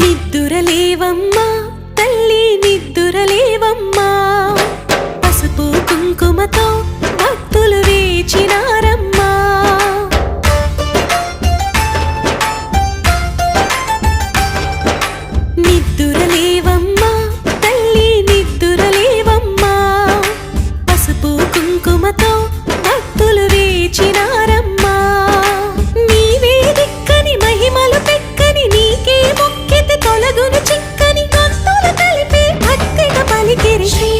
నిద్దురలేవమ్మా తల్లి నిద్దురలేవమ్మా. పసుపు కుంకుమతో You.